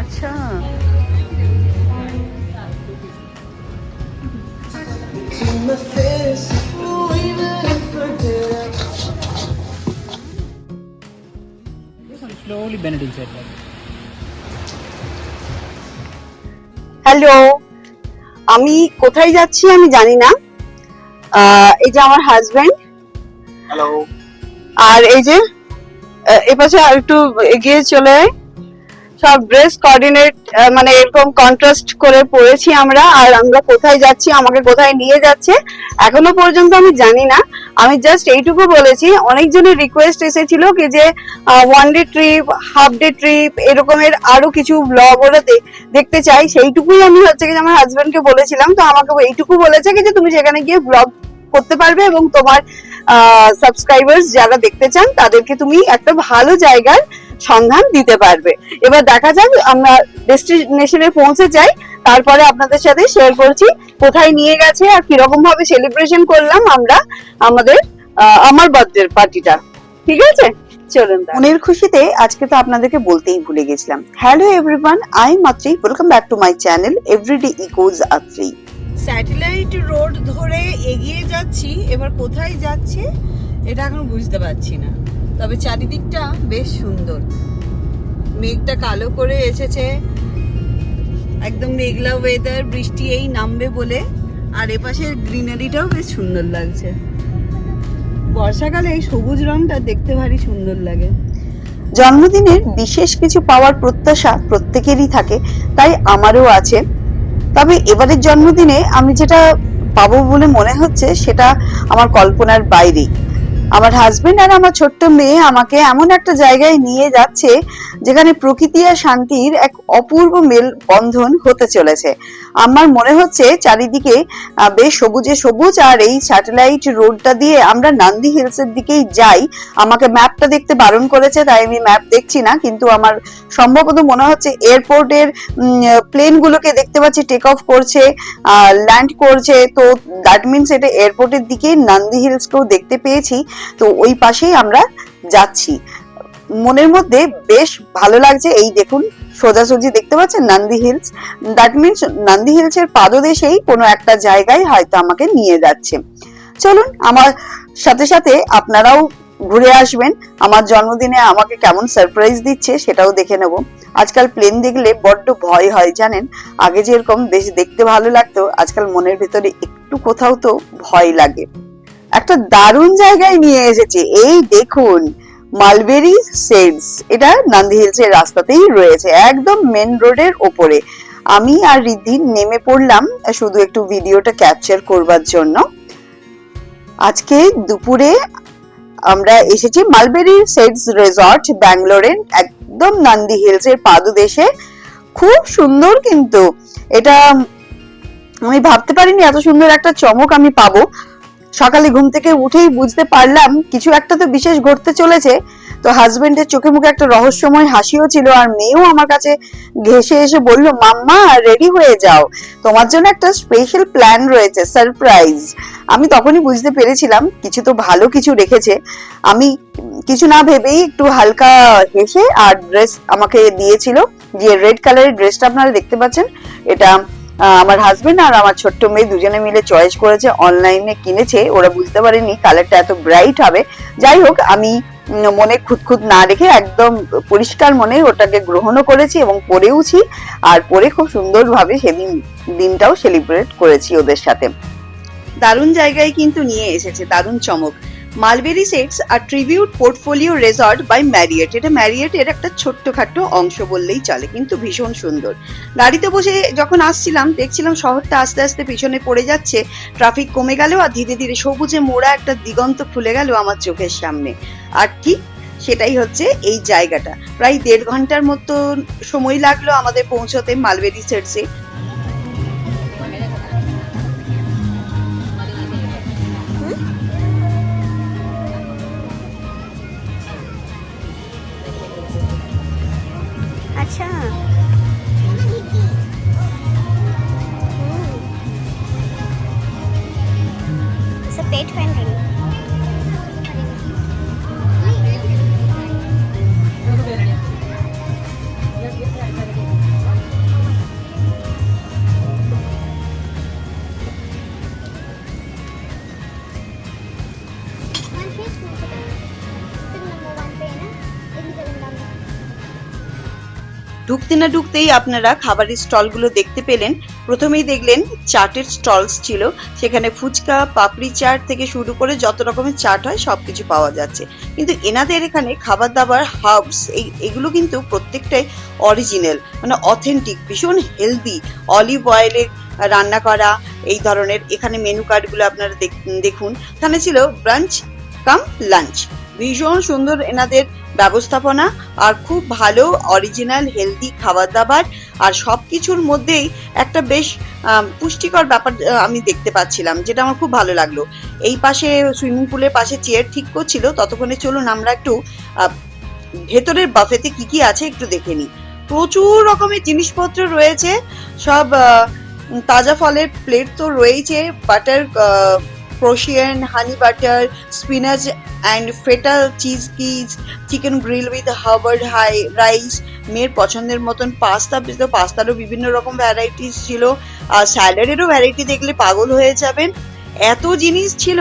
আচ্ছা Slowly bend it inside. like. Hello আমি কোথায় যাচ্ছি আমি জানি না এই যে আমার হাজবেন্ড হ্যালো আর এই যে এপাশে আর একটু এগিয়ে চলে আয়। সব ড্রেস কোঅর্ডিনেট মানে এরকম কন্ট্রাস্ট করে পড়েছি আমরা, আর আমরা কোথায় যাচ্ছি, আমাকে কোথায় নিয়ে যাচ্ছে, এখনও পর্যন্ত আমি জানি না। আমি জাস্ট এইটুকু বলেছি, অনেকজনের রিকোয়েস্ট এসেছিল কি যে one day trip half day trip এরকমের আরও কিছু ব্লগ ওরা দেখতে চাই। সেইটুকুই আমি হচ্ছে কি আমার হাজবেন্ডকে বলেছিলাম, তো আমাকে এইটুকু বলেছে কি যে, তুমি সেখানে গিয়ে ব্লগ করতে পারবে এবং তোমার সাবস্ক্রাইবার্স যারা দেখতে চান, তাদেরকে তুমি একটা ভালো জায়গার সন্ধান দিতে পারবে। এবার দেখা যাক আমরা ডেস্টিনেশনে পৌঁছে যাই, তারপরে আপনাদের সাথে শেয়ার করছি কোথায় নিয়ে গেছে আর কীরকম ভাবে সেলিব্রেশন করলাম আমরা আমাদের আমার বার্থডে পার্টিটা ঠিক আছে? চলুন মনের খুশিতে আজকে তো আপনাদেরকে বলতেই ভুলে গেছিলাম। Hello everyone I Matri welcome back to my channel everyday echoes Atri satellite road ধরে এগিয়ে যাচ্ছি, এবার কোথায় যাচ্ছে এটা এখন বুঝতে পারছি না। তবে চারিদিকটা বেশ সুন্দর। মেঘটা কালো করে এসেছে। একদম মেঘলা ওয়েদার বৃষ্টি এই নামবে বলে। আর এপাশের গ্রিনারিটাও বেশ সুন্দর লাগছে। বর্ষাকালে এই সবুজ রংটা দেখতে ভারী সুন্দর লাগে। জন্মদিনের বিশেষ কিছু পাওয়ার প্রত্যাশা প্রত্যেকেরই থাকে, তাই আমারও আছে। তবে এবারের জন্মদিনে আমি যেটা পাবো বলে মনে হচ্ছে সেটা আমার কল্পনার বাইরে। আমার হাজবেন্ড আর আমার ছোট্ট মেয়ে আমাকে এমন একটা জায়গায় নিয়ে যাচ্ছে যেখানে প্রকৃতি আর শান্তির এক অপূর্ব মেল বন্ধন হতে চলেছে। আমার মনে হচ্ছে চারিদিকে বেশ সবুজে সবুজ আর এই স্যাটেলাইট রোডটা দিয়ে আমরা নান্দি হিলস এর দিকেই যাই। আমাকে ম্যাপটা দেখতে বারণ করেছে, তাই আমি ম্যাপ দেখছি না, কিন্তু আমার সম্ভবত মনে হচ্ছে এয়ারপোর্টের প্লেন গুলোকে দেখতে পাচ্ছি টেক অফ করছে ল্যান্ড করছে। তো দ্যাট মিনস এটা এয়ারপোর্টের দিকে, নান্দি হিলসকেও দেখতে পেয়েছি। তো ওই পাশেই আমরা যাচ্ছি। মনের মধ্যে বেশ ভালো লাগছে। এই দেখুন, সোজাসুজি দেখতে পাচ্ছেন Nandi hills. That means Nandi hills এর পাদদেশেই কোনো একটা জায়গায় হয়তো আমাকে নিয়ে যাচ্ছে। চলুন, আমার সাথে সাথে আপনারাও ঘুরে আসবেন। আমার জন্মদিনে আমাকে কেমন সারপ্রাইজ দিচ্ছে সেটাও দেখে নেব। আজকাল প্লেন দেখলে বড্ড ভয় হয়, জানেন? আগে যেরকম বেশ দেখতে ভালো লাগতো, আজকাল মনের ভিতরে একটু কোথাও তো ভয় লাগে। একটা দারুণ জায়গায় নিয়ে এসেছে। এই দেখুন মালবেরি সেডস এটা নান্দি হিলস এর রাস্তাতেই রয়েছে, একদম মেন রোডের ওপরে। আমি আর রিদ্ধি নেমে পড়লাম, শুধু একটু ভিডিওটা ক্যাপচার করবার জন্য। আজকে দুপুরে আমরা এসেছি মালবেরি সেডস রিসর্ট ব্যাঙ্গালোরের একদম নান্দি হিলস এর পাদদেশে। খুব সুন্দর কিন্তু। এটা আমি ভাবতে পারিনি এত সুন্দর একটা চমক আমি পাবো। সকালে ঘুম থেকে উঠেই বুঝতে পারলাম, কিছু একটা তো বিশেষ ঘটতে চলেছে। তো হাজবেন্ডের চোখে মুখে একটা রহস্যময় হাসিও ছিল, আর মেয়েও আমার কাছে ঘেসে এসে বলল, মাম্মা রেডি হয়ে যাও। তোমার জন্য একটা স্পেশাল প্ল্যান রয়েছে সারপ্রাইজ আমি তখনই বুঝতে পেরেছিলাম, কিছু তো ভালো কিছু রেখেছে। আমি কিছু না ভেবেই একটু হালকা হেসে আর ড্রেস আমাকে দিয়েছিল, যে রেড কালারের ড্রেসটা আপনারা দেখতে পাচ্ছেন, এটা আমার হাজবেন্ড আর আমার ছোট্ট মেয়ে দুজনে মিলে চয়েস করেছে অনলাইনে কিনেছে, ওরা বুঝতে পারেনি কালারটা এত ব্রাইট হবে। যাই হোক, আমি মনে খুঁতখুত না রেখে একদম পরিষ্কার মনে ওটাকে গ্রহণও করেছি এবং পরেওছি। আর পরে খুব সুন্দরভাবে সেদিন দিনটাও সেলিব্রেট করেছি ওদের সাথে। দারুণ জায়গায় কিন্তু নিয়ে এসেছে, দারুণ চমক। Mulberry sets R Tribute Portfolio resort by Marriott এটা ম্যারিয়েটের একটা ছোট্টখাট্ট অংশ বললেই চলে, কিন্তু ভীষণ সুন্দর। গাড়িতে বসে যখন আসছিলাম, দেখছিলাম শহরটা আস্তে আস্তে পিছনে পড়ে যাচ্ছে ট্রাফিক কমে গেল আর ধীরে ধীরে সবুজে মোড়া একটা দিগন্ত খুলে গেল আমার চোখের সামনে। আর ঠিক সেটাই হচ্ছে এই জায়গাটা। প্রায় দেড় ঘণ্টার মতো সময় লাগল আমাদের পৌঁছতে মালবেরি সেটসে ঢুকতে না ঢুকতেই আপনারা খাবারের স্টলগুলো দেখতে পেলেন। প্রথমেই দেখলেন চাটের স্টলস ছিল। সেখানে ফুচকা, পাপড়ি চাট থেকে শুরু করে যত রকমের চাট হয় সব কিছু পাওয়া যাচ্ছে। কিন্তু এনাদের এখানে খাবার দাবার হাবস এই, এগুলো কিন্তু প্রত্যেকটাই অরিজিনাল মানে অথেন্টিক, ভীষণ হেলদি। অলিভ অয়েলে রান্না করা, এই ধরনের এখানে মেনু কার্ডগুলো আপনারা দেখ- দেখুন। এখানে ছিল ব্রাঞ্চ কাম লাঞ্চ। ভীষণ সুন্দর এনাদের ব্যবস্থাপনা আর খুব ভালো অরিজিনাল হেলদি খাবার দাবার আর সব কিছুর মধ্যেই একটা বেশ পুষ্টিকর ব্যাপার আমি দেখতে পাচ্ছিলাম, যেটা আমার খুব ভালো লাগল। এই পাশে সুইমিং পুলের পাশে চেয়ার ঠিক করছিল, ততক্ষণে চলুন আমরা একটু ভেতরের বাফেতে কি কি আছে একটু দেখে নিই। প্রচুর রকমের জিনিসপত্র রয়েছে, সব তাজা ফলের প্লেট তো রয়েছে butter croissant honey butter spinach and feta cheese quiche chicken grill with herbed high rice মেয়ের পছন্দের মতন পাস্তা তো পাস্তারও বিভিন্ন রকম ভ্যারাইটিস ছিল। আর স্যালাডেরও ভ্যারাইটি দেখলে পাগল হয়ে যাবেন। এত জিনিস ছিল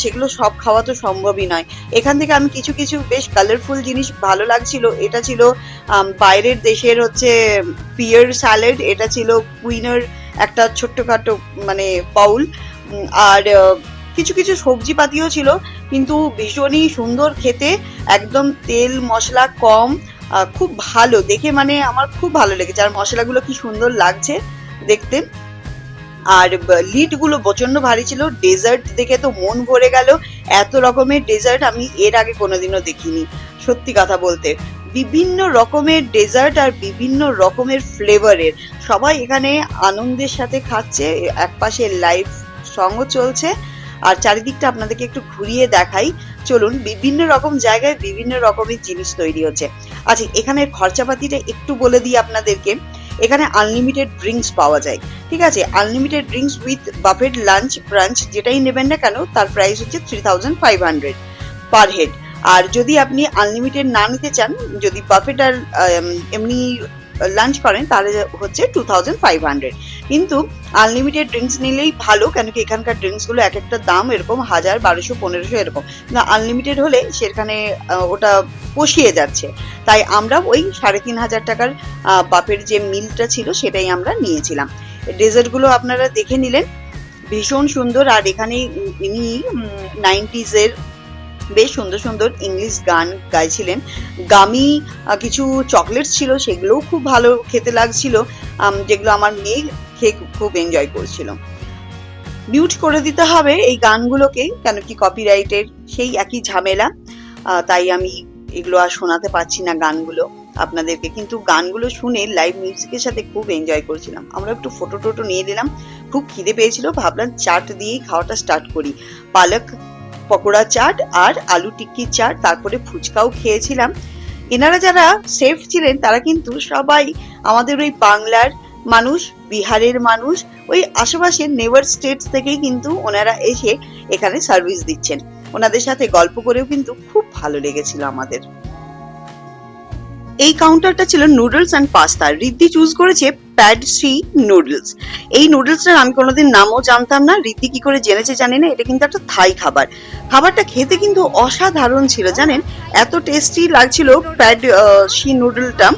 সেগুলো সব খাওয়া তো সম্ভবই নয়। এখান থেকে আমি কিছু কিছু বেশ কালারফুল জিনিস ভালো লাগছিল। এটা ছিল বাইরের দেশের হচ্ছে পিয়ার স্যালাড এটা ছিল কুইনের একটা ছোট্টখাটো মানে পাউল আর কিছু কিছু সবজি পাতিও ছিল, কিন্তু ভীষণই সুন্দর খেতে, একদম তেল, মশলা কম খুব ভালো, দেখে মানে আমার খুব ভালো লেগেছে, আর মশলাগুলো কি সুন্দর লাগছে দেখতে। আর লিডগুলো প্রচণ্ড ভারী ছিল, ডেজার্ট দেখে তো মন ভরে গেল, এত রকমের ডেজার্ট আমি এর আগে কোনোদিনও দেখিনি, সত্যি কথা বলতে। বিভিন্ন রকমের ডেজার্ট আর বিভিন্ন রকমের ফ্লেভারের, সবাই এখানে আনন্দের সাথে খাচ্ছে একপাশে লাইভ সঙ্গও চলছে। আর চারিদিকটা আপনাদেরকে একটু ঘুরিয়ে দেখাই। চলুন, বিভিন্ন রকম জায়গায় বিভিন্ন রকমের জিনিস তৈরি হচ্ছে। আচ্ছা এখানের খরচাপাতিটা একটু বলে দিই আপনাদেরকে। এখানে আনলিমিটেড ড্রিঙ্কস পাওয়া যায়। ঠিক আছে? Unlimited drinks with buffet lunch brunch যেটাই নেবেন না কেন, তার প্রাইস হচ্ছে three thousand five hundred per head আর যদি আপনি আনলিমিটেড না নিতে চান, যদি বাফেট আর এমনি লাঞ্চ করেন, তাহলে হচ্ছে টু থাউজেন্ড ফাইভ হান্ড্রেড কিন্তু আনলিমিটেড ড্রিঙ্কস নিলেই ভালো, কেন কি এখানকার ড্রিঙ্কসগুলো এক একটা দাম এরকম, হাজার, বারোশো, পনেরোশো এরকম। না আনলিমিটেড হলে সেখানে ওটা পোষিয়ে যাচ্ছে। তাই আমরা ওই সাড়ে তিন হাজার টাকার বাপের যে মিলটা ছিল সেটাই আমরা নিয়েছিলাম। ডেজার্টগুলো আপনারা দেখে নিলেন। ভীষণ সুন্দর, আর এখানে ইনি নাইনটিজের বেশ সুন্দর সুন্দর ইংলিশ গান গাইছিলেন। গামি কিছু চকলেটস ছিল, সেগুলোও খুব ভালো খেতে লাগছিল। যেগুলো আমার মেয়ে খেয়ে খুব- এনজয় করছিল। মিউট করে দিতে হবে এই গানগুলোকে, কেন কি কপিরাইটের সেই একই ঝামেলা। তাই আমি এগুলো আর শোনাতে পারছি না গানগুলো। আপনাদেরকে কিন্তু গানগুলো শুনে লাইভ মিউজিকের সাথে খুব এনজয় করছিলাম। আমরা একটু ফটো টোটো নিয়ে নিলাম। খুব খিদে পেয়েছিল, ভাবলাম চাট দিয়েই খাওয়াটা স্টার্ট করি। পালক পকোড়া চাট আর আলু টিক্কি চাট, তারপরে ফুচকাও খেয়েছিলাম। এনারা যারা সেফ ছিলেন, তারা কিন্তু সবাই আমাদের ওই বাংলার মানুষ, বিহারের মানুষ, ওই আশেপাশের নেভার স্টেটস থেকেই কিন্তু ওনারা এসে এখানে সার্ভিস দিচ্ছেন। ওনাদের সাথে গল্প করেও কিন্তু খুব ভালো লেগেছিল আমাদের। এই কাউন্টারটা ছিল noodles and pasta Riddhi choose করেছে প্যাড সি নুডলস। এই নুডলসটার আমি কোনোদিন নামও জানতাম না, রীতি কি করে জেনেছে জানি না, এটা কিন্তু একটা থাই খাবার। খাবারটা খেতে কিন্তু অসাধারণ ছিল, জানেন? এত টেস্টি লাগছিল প্যাড সি নুডলটা।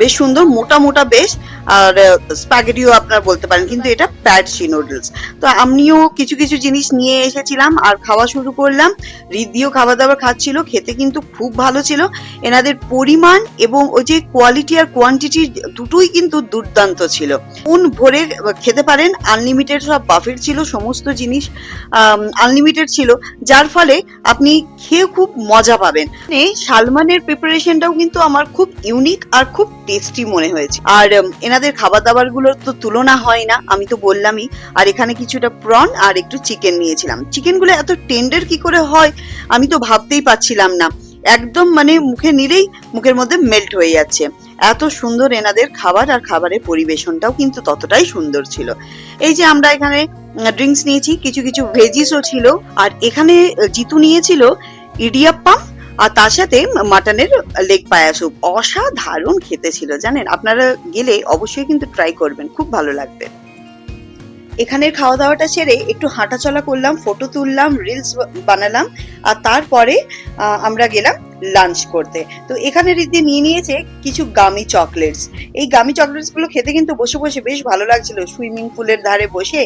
বেশ সুন্দর, মোটা মোটা বেশ, আর স্প্যাগেটিও আপনারা বলতে পারেন, কিন্তু এটা প্যাড সি নুডলস তো আমিও কিছু কিছু জিনিস নিয়ে এসেছিলাম আর খাওয়া শুরু করলাম। রিদ্ধিও খাবার দাবার খাচ্ছিল, খেতে কিন্তু খুব ভালো ছিল। এনাদের পরিমাণ এবং ওই যে কোয়ালিটি আর কোয়ান্টিটি দুটোই কিন্তু দুর্দান্ত ছিল। কোন ভরে খেতে পারেন আনলিমিটেড সব বাফেট ছিল, সমস্ত জিনিস আনলিমিটেড ছিল, যার ফলে আপনি খেয়ে খুব মজা পাবেন। মানে সালমানের প্রিপারেশনটাও কিন্তু আমার খুব ইউনিক আর খুব টেস্টি মনে হয়েছে। আর এনাদের খাবার দাবারগুলোর তো তুলনা হয় না, আমি তো বললামই। আর এখানে কিছুটা প্রন আর একটু চিকেন নিয়েছিলাম। চিকেনগুলো এত টেন্ডার কি করে হয়, আমি তো ভাবতেই পাচ্ছিলাম না। একদম মানে মুখে নিলেই মুখের মধ্যে মেল্ট হয়ে যাচ্ছে। এত সুন্দর এনাদের খাবার আর খাবারের পরিবেশনটাও কিন্তু ততটাই সুন্দর ছিল। এই যে আমরা এখানে ড্রিঙ্কস নিয়েছি, কিছু কিছু ভেজিসও ছিল। আর এখানে, জিতু নিয়েছিল, ইডিয়াপ্পাম আর তার সাথে মাটনের লেগ পায়া স্যুপ অসাধারণ খেতে ছিল, জানেন? আপনারা গেলে অবশ্যই কিন্তু ট্রাই করবেন, খুব ভালো লাগবে। এখানের খাওয়া দাওয়াটা সেরে একটু হাঁটাচলা করলাম ফটো তুললাম রিলস বানালাম, আর তারপরে আমরা গেলাম লাঞ্চ করতে। তো এখানে রিদ্ধি নিয়ে নিয়েছে কিছু গামি চকলেটস এই গামি চকলেটসগুলো খেতে কিন্তু বসে বসে বেশ ভালো লাগছিল। সুইমিং পুলের ধারে বসে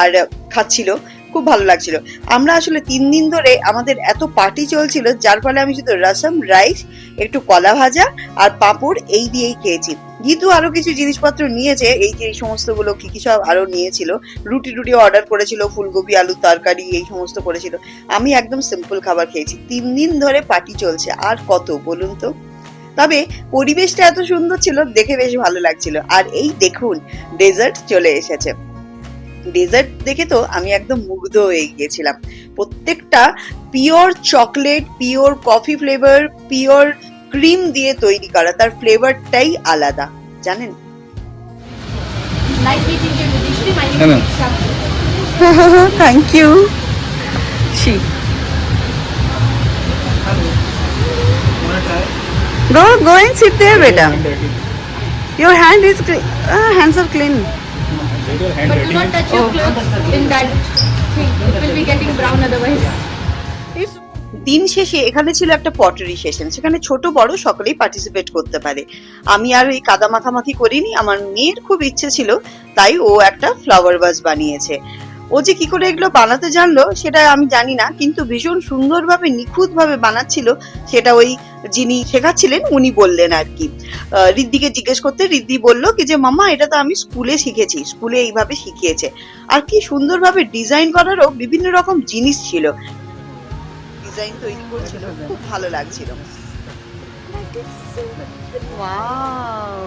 আর খাচ্ছিল। খুব ভালো লাগছিল। আমরা আসলে তিন দিন ধরে আমাদের এত পার্টি চলছিল, যার ফলে আমি শুধু রসম রাইস একটু কলা ভাজা আর পাঁপড় এই দিয়েই খেয়েছি। গীতু আরও কিছু জিনিসপত্র নিয়েছে, এই যে এই সমস্তগুলো কি কি সব আরও নিয়েছিল। রুটি টুটি অর্ডার করেছিল, ফুলকপি আলু তরকারি, এই সমস্ত করেছিল। আমি একদম সিম্পল খাবার খেয়েছি। তিন দিন ধরে পার্টি চলছে, আর কত বলুন তো? তবে পরিবেশটা এত সুন্দর ছিল, দেখে বেশ ভালো লাগছিল। আর এই দেখুন ডেজার্ট চলে এসেছে। ডেজার্ট দেখে তো আমি একদম মুগ্ধ হয়ে গিয়েছিলাম। প্রত্যেকটা pure chocolate pure coffee flavour pure cream দিয়ে তৈরি করা তার ফ্লেভারটাই আলাদা। জানেন? থ্যাংক ইউ ছি। গো গোয়িং সিট দেয়ার বেটা your hand is clean hands R But do not touch your clothes in that thing. It will be getting brown otherwise. দিন শেষে এখানে ছিল একটা পটারি সেশন সেখানে ছোট বড় সকলেই পার্টিসিপেট করতে পারে আমি আর ওই কাদা মাখামাখি করিনি আমার মেয়ের খুব ইচ্ছে ছিল তাই ও একটা ফ্লাওয়ার বাস বানিয়েছে ও যে কি করে এগুলো বানাতে জানলো সেটা আমি জানি না কিন্তু ভীষণ সুন্দরভাবে নিখুঁতভাবে বানাচ্ছিল সেটা ওই যিনি শেখাচ্ছিলেন উনি বললেন আর কি। রিদ্দিকে জিজ্ঞেস করতে রিদ্দি বলল কি যে মামা এটা তো আমি স্কুলে শিখেছি স্কুলে এইভাবে শিখিয়েছে। আর কি সুন্দরভাবে ডিজাইন করারও বিভিন্ন রকম জিনিস ছিল। ডিজাইন তৈরি করছিল খুব ভালো লাগছিল। Wow,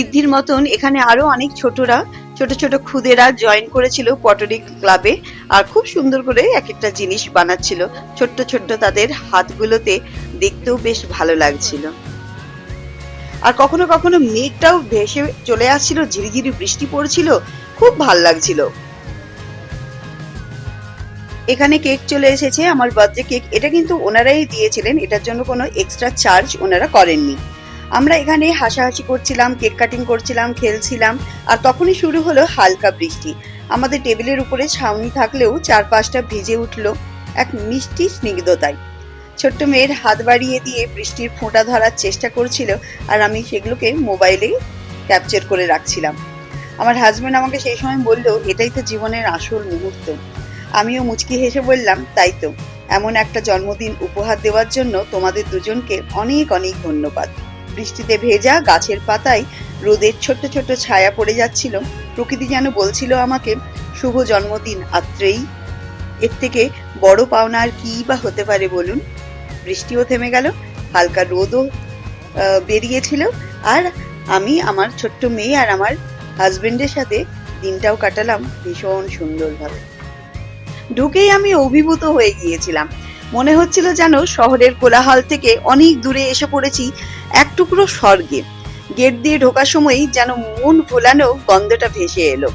ঋদ্ধির মতন এখানে আরও অনেক ছোটরা, ছোট ছোট খুদেরা জয়েন করেছিল পটরি ক্লাবে আর খুব সুন্দর করে এক একটা জিনিস বানাচ্ছিল। ছোট্ট ছোট্ট তাদের হাতগুলোতে দেখতেও বেশ ভালো লাগছিল। আর কখনো কখনো মেঘটাও ভেসে চলে আসছিল, ঝিরিঝিরি বৃষ্টি পড়ছিল, খুব ভালো লাগছিল। এখানে কেক চলে এসেছে, আমার বার্থডে কেক এটা কিন্তু ওনারাই দিয়েছিলেন, এটার জন্য কোনো এক্সট্রা চার্জ ওনারা করেননি। আমরা এখানে হাসাহাসি করছিলাম, কেক কাটিং করছিলাম, খেলছিলাম, আর তখনই শুরু হলো হালকা বৃষ্টি। আমাদের টেবিলের উপরে ছাউনি থাকলেও চারপাশটা ভিজে উঠল এক মিষ্টি স্নিগ্ধতায়। ছোট্ট মেয়ের হাত বাড়িয়ে দিয়ে বৃষ্টির ফোঁটা ধরার চেষ্টা করছিল, আর আমি সেগুলোকে মোবাইলে ক্যাপচার করে রাখছিলাম। আমার হাজব্যান্ড আমাকে সেই সময় বলল, এটাই তো জীবনের আসল মুহূর্ত। আমিও মুচকি হেসে বললাম, তাই তো। এমন একটা জন্মদিন উপহার দেওয়ার জন্য তোমাদের দুজনকে অনেক অনেক ধন্যবাদ। বৃষ্টিতে ভেজা গাছের পাতায় রোদের ছোট্ট ছোট্ট ছায়া পড়ে যাচ্ছিল। প্রকৃতি যেন বলছিল আমাকে, শুভ জন্মদিন আত্রেই এর থেকে বড় পাওনা আর কি বা হতে পারে বলুন? বৃষ্টিও থেমে গেল, হালকা রোদও বেরিয়েছিল। আর আমি আমার ছোট্ট মেয়ে আর আমার হাজবেন্ডের সাথে দিনটাও কাটালাম ভীষণ সুন্দরভাবে। ঢুকেই আমি অভিভূত হয়ে গিয়েছিলাম। মনে হচ্ছিল যেন শহরের কোলাহল থেকে অনেক দূরে এসে পড়েছি এক টুকরো স্বর্গে। গেট দিয়ে ঢোকার সময়ই যেন মন ভোলানো গন্ধটা ভেসে এলো।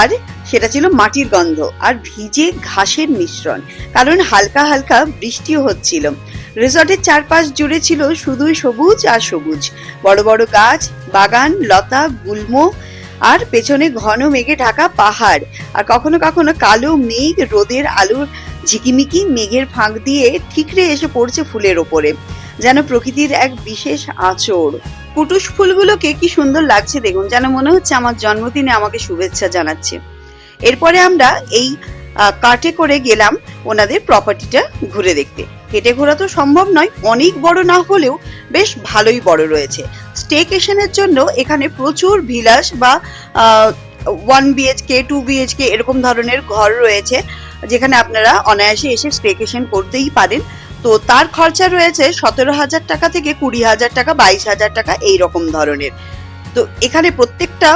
আর সেটা ছিল মাটির গন্ধ আর ভিজে ঘাসের মিশ্রণ, কারণ হালকা হালকা বৃষ্টিও হচ্ছিল। রিসর্টের চারপাশ জুড়ে ছিল শুধুই সবুজ আর সবুজ। বড় বড় গাছ, বাগান, লতা, গুল্ম আর পেছনে ঘন মেঘে ঢাকা পাহাড়। আর কখনো কখনো কালো মেঘ রোদের আলোর ঝিকিমিকি মেঘের ফাঁক দিয়ে ঠিকরে এসে পড়ছে ফুলের ওপরে। যেন প্রকৃতির এক বিশেষ আঁচড়। কুটুস ফুলগুলোকে কি সুন্দর লাগছে দেখুন। যেন মনে হচ্ছে আমার জন্মদিনে আমাকে শুভেচ্ছা জানাচ্ছে। এরপরে আমরা এই কার্টে করে গেলাম ওনাদের প্রপার্টিটা ঘুরে দেখতে। হেঁটে ঘোরা তো সম্ভব নয়, অনেক বড় না হলেও বেশ ভালোই বড় রয়েছে। স্টেকেশনের জন্য এখানে প্রচুর ভিলাস বা ওয়ান বিএইচকে টু বিএইচকে এরকম ধরনের ঘর রয়েছে, যেখানে আপনারা অনায়াসে এসে স্টেকেশন করতেই পারেন। তো তার খরচা রয়েছে সতেরো হাজার টাকা থেকে কুড়ি হাজার টাকা, বাইশ হাজার টাকা এই রকম ধরনের। তো এখানে প্রত্যেকটা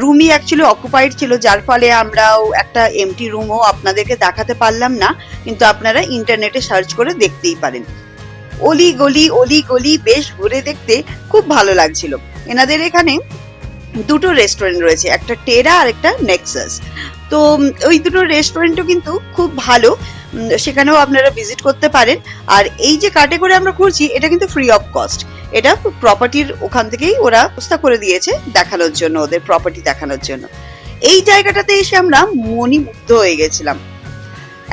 রুমই অ্যাকচুয়ালি অকুপাইড ছিল, যার ফলে আমরাও একটা এমটি রুমও আপনাদেরকে দেখাতে পারলাম না, কিন্তু আপনারা ইন্টারনেটে সার্চ করে দেখতেই পারেন। অলি গলি অলি গলি, বেশ ঘুরে দেখতে খুব ভালো লাগছিল। এনাদের এখানে দুটো রেস্টুরেন্ট রয়েছে, একটা টেরা আর একটা নেক্সাস তো ওই দুটো রেস্টুরেন্টও কিন্তু খুব ভালো। সেখানেও আপনারা ভিজিট করতে পারেন। আর এই যে কাটে করে আমরা ঘুরছি এটা কিন্তু ফ্রি অফ কস্ট এটা প্রপার্টির ওখান থেকেই ওরা ব্যবস্থা করে দিয়েছে দেখানোর জন্য, ওদের প্রপার্টি দেখানোর জন্য। এই জায়গাটাতে এসে আমরা মণিমুগ্ধ হয়ে গেছিলাম।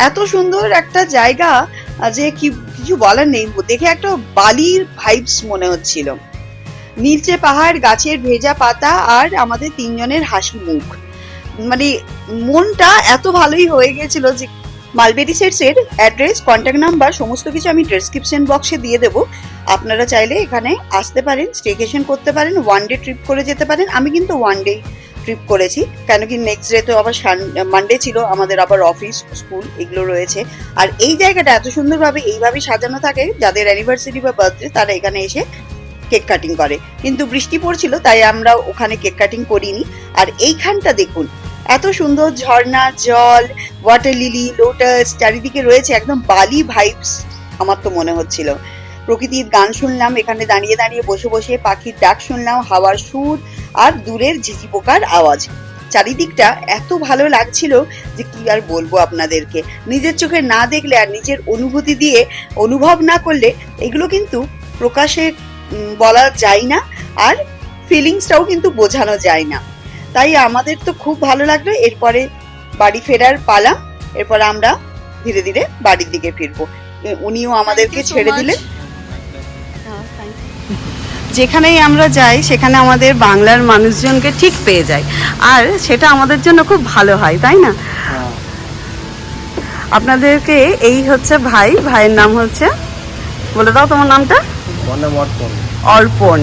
এত সুন্দর একটা জায়গা যে কি, কিছু বলার নেই। দেখে একটা বালির ভাইবস মনে হচ্ছিল। নীলচে পাহাড়, গাছের ভেজা পাতা আর আমাদের তিনজনের হাসি মুখ। মানে মনটা এত ভালোই হয়ে গেছিল যে মালবেরি সেটস এর অ্যাড্রেস কন্ট্যাক্ট নাম্বার সমস্ত কিছু আমি ডেসক্রিপশন বক্সে দিয়ে দেবো। আপনারা চাইলে এখানে আসতে পারেন স্টেকেশন করতে পারেন ওয়ান ডে ট্রিপ করে যেতে পারেন। আমি কিন্তু ওয়ান ডে ট্রিপ করেছি, কেন কি নেক্সট ডে তো আবার মানডে ছিল, আমাদের আবার অফিস স্কুল এগুলো রয়েছে। আর এই জায়গাটা এত সুন্দরভাবে এইভাবে সাজানো থাকে, যাদের অ্যানিভার্সারি বা বার্থডে তারা এখানে এসে কেক কাটিং করে। কিন্তু বৃষ্টি পড়ছিল, তাই আমরা ওখানে কেক কাটিং করিনি। আর এইখানটা দেখুন এত সুন্দর ঝর্ণা, জল ওয়াটার লিলি লোটাস চারিদিকে রয়েছে একদম বালি ভাইবস আমার তো মনে হচ্ছিল। প্রকৃতির গান শুনলাম, এখানে দাঁড়িয়ে দাঁড়িয়ে বসে বসে পাখির ডাক শুনলাম, হাওয়ার সুর আর দূরের ঝিঝি পোকার আওয়াজ। চারিদিকটা এত ভালো লাগছিল যে কি আর বলব আপনাদেরকে। নিজের চোখে না দেখলে আর নিজের অনুভূতি দিয়ে অনুভব না করলে এগুলো কিন্তু প্রকাশে বলা যায় না আর ফিলিংসটাও কিন্তু বোঝানো যায় না। তাই আমাদের তো খুব ভালো লাগল। এরপরে বাড়ি ফেরার পালা এরপর আমরা ধীরে ধীরে বাড়ির দিকে ফিরবো। উনিও আমাদেরকে ছেড়ে. দিলেন। যেখানেই আমরা যাই সেখানে আমাদের বাংলার মানুষজনকে ঠিক পেয়ে যাই আর সেটা আমাদের জন্য খুব ভালো হয় তাই না? আপনাদেরকে এই হচ্ছে ভাই। ভাইয়ের নাম হচ্ছে বলে দাও তোমার নামটা? অর্পণ। অর্পণ।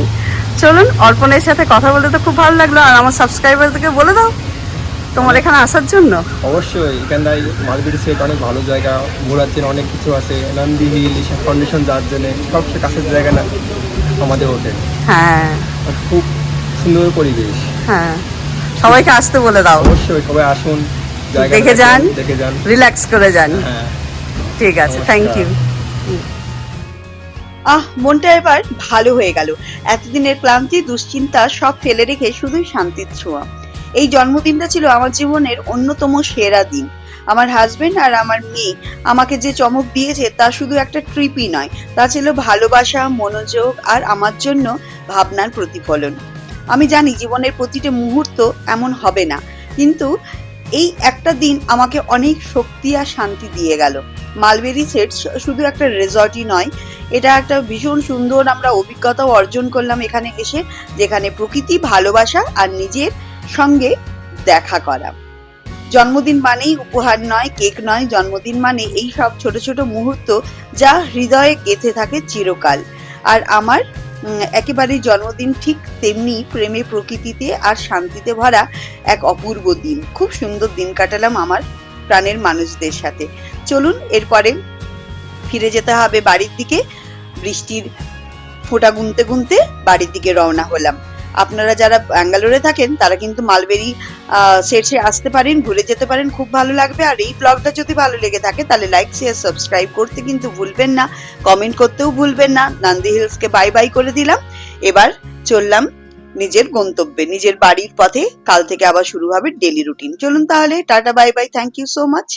চলুন অর্পণের সাথে কথা বলতে তো খুব ভালো লাগল আর আমার সাবস্ক্রাইবারদেরকে বলে দাও তোমার এখানে আসার জন্য। অবশ্যই এখানটায় মালবিড়ি সেট অনেক ভালো জায়গা ঘোরার জন্য অনেক কিছু আছে নন্দী হিল এসব কন্ডিশন যার জন্য সবচেয়ে কাছের জায়গা না আমাদের হোটেল হ্যাঁ। খুব সুন্দর পরিবেশ। হ্যাঁ। সবাইকে আসতে বলে দাও। অবশ্যই সবাই আসুন দেখে যান। দেখে যান। রিল্যাক্স করে যান। হ্যাঁ। ঠিক আছে থ্যাংক ইউ আহ, মনটা এবার ভালো হয়ে গেল। এতদিনের ক্লান্তি, দুশ্চিন্তা সব ফেলে রেখে শুধুই শান্তির ছোঁয়া। এই জন্মদিনটা ছিল আমার জীবনের অন্যতম সেরা দিন। আমার হাজবেন্ড আর আমার মেয়ে আমাকে যে চমক দিয়েছে তা শুধু একটা ট্রিপই নয়, তা ছিল ভালোবাসা, মনোযোগ আর আমার জন্য ভাবনার প্রতিফলন। আমি জানি জীবনের প্রতিটা মুহূর্ত এমন হবে না, কিন্তু এই একটা দিন আমাকে অনেক শক্তি আর শান্তি দিয়ে গেল। মালবেরি সেট শুধু একটা রিসর্টই নয়, এটা একটা ভীষণ সুন্দর আমরা অভিজ্ঞতাও অর্জন করলাম এখানে এসে, যেখানে প্রকৃতি, ভালোবাসা আর নিজের সঙ্গে দেখা করা। জন্মদিন মানেই উপহার নয়, কেক নয়, জন্মদিন মানে এই সব ছোট ছোট মুহূর্ত যা হৃদয়ে গেঁথে থাকে চিরকাল। আর আমার উম, একেবারেই জন্মদিন ঠিক তেমনি প্রেমে প্রকৃতিতে আর শান্তিতে ভরা এক অপূর্ব দিন। খুব সুন্দর দিন কাটালাম আমার প্রাণের মানুষদের সাথে। চলুন এরপরে ফিরে যেতে হবে বাড়ির দিকে। বৃষ্টির ফোঁটা গুনতে গুনতে বাড়ির দিকে রওনা হলাম। আপনারা যারা ব্যাঙ্গালোরে থাকেন, তারা কিন্তু মালবেরি সেটসে আসতে পারেন, ঘুরে যেতে পারেন, খুব ভালো লাগবে। আর এই ব্লগটা যদি ভালো লেগে থাকে, তাহলে লাইক শেয়ার সাবস্ক্রাইব করতে কিন্তু ভুলবেন না। কমেন্ট করতেও ভুলবেন না। নান্দি হিলসকে বাই বাই করে দিলাম। এবার চললাম নিজের গন্তব্যে, নিজের বাড়ির পথে। কাল থেকে আবার শুরু হবে ডেলি রুটিন চলুন তাহলে, tata bye bye thank you so much